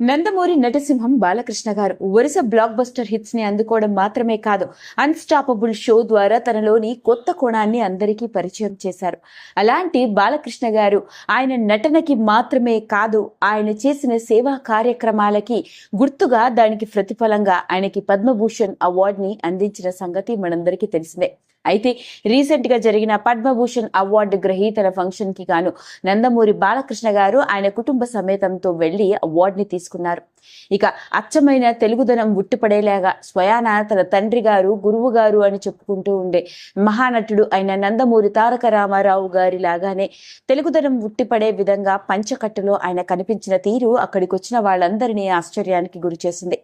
నందమూరి నటసింహం బాలకృష్ణ గారు వరుస block buster హిట్స్ని అందుకోవడం మాత్రమే కాదు అన్స్టాపబుల్ షో ద్వారా తనలోని కొత్త కోణాన్ని అందరికీ పరిచయం చేశారు. అలాంటి బాలకృష్ణ గారు ఆయన నటనకి మాత్రమే కాదు ఆయన చేసిన సేవా కార్యక్రమాలకి గుర్తుగా దానికి ప్రతిఫలంగా ఆయనకి పద్మభూషణ్ అవార్డుని అందించిన సంగతి మనందరికీ తెలిసిందే. అయితే రీసెంట్గా జరిగిన పద్మభూషణ్ అవార్డు గ్రహీతల ఫంక్షన్కి గాను నందమూరి బాలకృష్ణ గారు ఆయన కుటుంబ సమేతంతో వెళ్ళి అవార్డుని తీసుకున్నారు. ఇక అచ్చమైన తెలుగుదనం ఉట్టిపడేలాగా స్వయాన తన తండ్రి గారు గురువు గారు అని చెప్పుకుంటూ ఉండే మహానటుడు అయిన నందమూరి తారక రామారావు గారి లాగానే తెలుగుదనం ఉట్టిపడే విధంగా పంచకట్టులో ఆయన కనిపించిన తీరు అక్కడికి వచ్చిన వాళ్ళందరినీ ఆశ్చర్యానికి గురి చేసింది.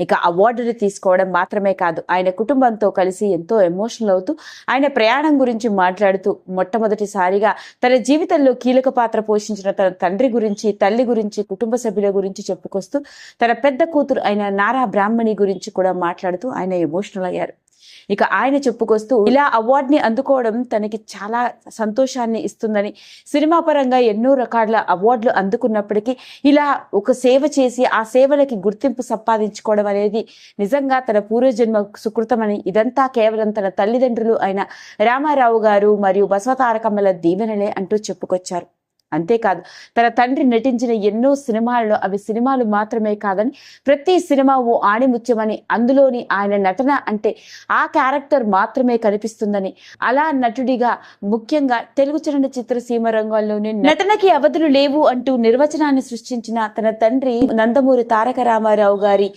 ఇక అవార్డుని తీసుకోవడం మాత్రమే కాదు ఆయన కుటుంబంతో కలిసి ఎంతో ఎమోషనల్ అవుతూ ఆయన ప్రయాణం గురించి మాట్లాడుతూ మొట్టమొదటిసారిగా తన జీవితంలో కీలక పాత్ర పోషించిన తన తండ్రి గురించి తల్లి గురించి కుటుంబ సభ్యుల గురించి చెప్పుకొస్తూ తన పెద్ద కూతురు అయిన నారా బ్రాహ్మణి గురించి కూడా మాట్లాడుతూ ఆయన ఎమోషనల్ అయ్యారు. ఇక ఆయన చెప్పుకొస్తూ ఇలా అవార్డుని అందుకోవడం తనకి చాలా సంతోషాన్ని ఇస్తుందని సినిమా పరంగా ఎన్నో రకాల అవార్డులు అందుకున్నప్పటికీ ఇలా ఒక సేవ చేసి ఆ సేవలకి గుర్తింపు సంపాదించుకోవడం అనేది నిజంగా తన పూర్వజన్మ సుకృతమని ఇదంతా కేవలం తన తల్లిదండ్రులు అయిన రామారావు గారు మరియు బసవతారకమ్మల దీవెనలే అంటూ చెప్పుకొచ్చారు. అంతేకాదు తన తండ్రి నటించిన ఎన్నో సినిమాలలో అవి సినిమాలు మాత్రమే కాదని ప్రతి సినిమా ఓ ఆణిముత్యమని అందులోని ఆయన నటన అంటే ఆ క్యారెక్టర్ మాత్రమే కనిపిస్తుందని అలా నటుడిగా ముఖ్యంగా తెలుగు చలనచిత్ర సీమ రంగంలోనే నటనకి అవధులు లేవు అంటూ నిర్వచనాన్ని సృష్టించిన తన తండ్రి నందమూరి తారక రామారావు గారి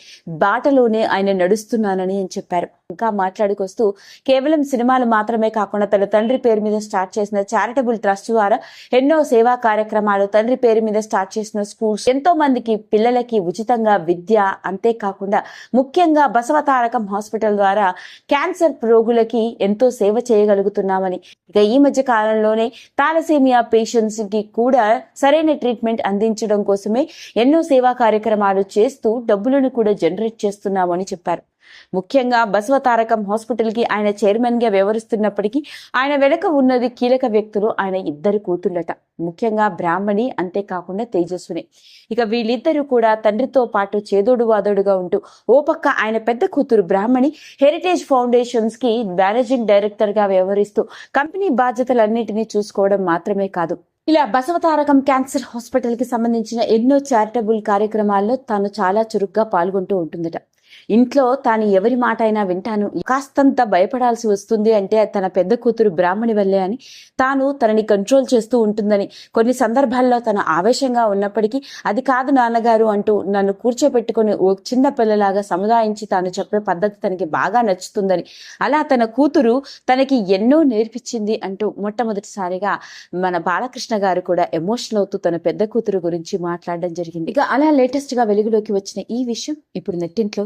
బాటలోనే ఆయన నడుస్తున్నానని అని చెప్పారు. ఇంకా మాట్లాడుకొస్తూ కేవలం సినిమాలు మాత్రమే కాకుండా తన తండ్రి పేరు మీద స్టార్ట్ చేసిన చారిటబుల్ ట్రస్ట్ ద్వారా ఎన్నో సేవా కార్యక్రమాలు తండ్రి పేరు మీద స్టార్ట్ చేసిన స్కూల్స్ ఎంతో మందికి పిల్లలకి ఉచితంగా విద్య అంతేకాకుండా ముఖ్యంగా బసవతారకం హాస్పిటల్ ద్వారా క్యాన్సర్ రోగులకి ఎంతో సేవ చేయగలుగుతున్నామని. ఇక ఈ మధ్య కాలంలోనే తాలసేమియా పేషెంట్స్కి కూడా సరైన ట్రీట్మెంట్ అందించడం కోసమే ఎన్నో సేవా కార్యక్రమాలు చేస్తూ డబ్బులను కూడా జనరేట్ చేస్తున్నామని చెప్పారు. ముఖ్యంగా బసవతారకం హాస్పిటల్కి ఆయన చైర్మన్గా వ్యవహరిస్తున్నప్పటికీ ఆయన వెనక ఉన్నది కీలక వ్యక్తులు ఆయన ఇద్దరు కూతుళ్ళట. ముఖ్యంగా బ్రాహ్మణి అంతేకాకుండా తేజస్విని ఇక వీళ్ళిద్దరూ కూడా తండ్రితో పాటు చేదోడు వాదోడుగా ఉంటూ ఓ పక్క ఆయన పెద్ద కూతురు బ్రాహ్మణి హెరిటేజ్ ఫౌండేషన్స్కి మేనేజింగ్ డైరెక్టర్గా వ్యవహరిస్తూ కంపెనీ బాధ్యతలన్నింటినీ చూసుకోవడం మాత్రమే కాదు. ఇలా బసవతారకం క్యాన్సర్ హాస్పిటల్కి సంబంధించిన ఎన్నో చారిటబుల్ కార్యక్రమాల్లో తాను చాలా చురుగ్గా పాల్గొంటూ ఉంటుందట. ఇంట్లో తాను ఎవరి మాట అయినా వింటాను. కాస్తంత భయపడాల్సి వస్తుంది అంటే తన పెద్ద కూతురు బ్రాహ్మణి వల్లే అని తాను తనని కంట్రోల్ చేస్తూ ఉంటుందని. కొన్ని సందర్భాల్లో తను ఆవేశంగా ఉన్నప్పటికీ అది కాదు నాన్నగారు అంటూ నన్ను కూర్చోబెట్టుకుని ఓ చిన్న పిల్లలాగా సముదాయించి తాను చెప్పే పద్ధతి తనకి బాగా నచ్చుతుందని. అలా తన కూతురు తనకి ఎన్నో నేర్పించింది అంటూ మొట్టమొదటిసారిగా మన బాలకృష్ణ గారు కూడా ఎమోషనల్ అవుతూ తన పెద్ద కూతురు గురించి మాట్లాడడం జరిగింది. ఇక అలా లేటెస్ట్గా వెలుగులోకి వచ్చిన ఈ విషయం ఇప్పుడు నెట్టింట్లో